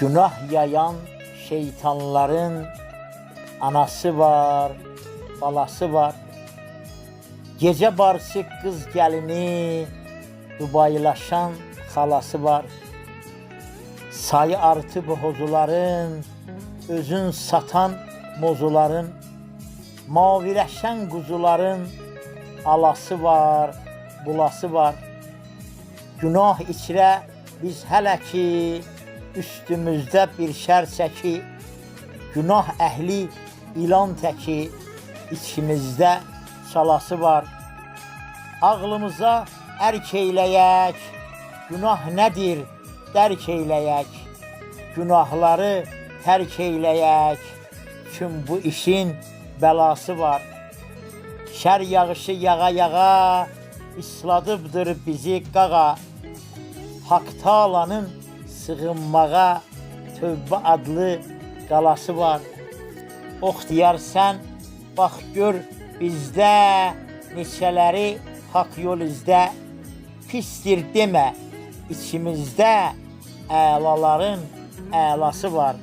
Günah yayan şeytanların anası var, balası var. Gece barışık kız gelini, dubaylaşan halası var. Sayı artı bu hozuların, özün satan mozuların, maviləşən quzuların alası var, bulası var. Günah içrə biz hələ ki üstümüzdə bir şər çəki, günah əhli ilan təki içimizdə çalası var. Ağlımıza ərk eyləyək, günah nədir dərk eyləyək, günahları tərk eyləyək, kim bu işin bəlası var. Şər yağışı yağa-yağa, isladıbdır bizi qağa. Hak Taala'nın sığınmağa tövbə adlı qalası var. Oxtiyar sən bax gör bizdə neçələri hak yol izdə pisdir demə içimizdə əlaların əlası var.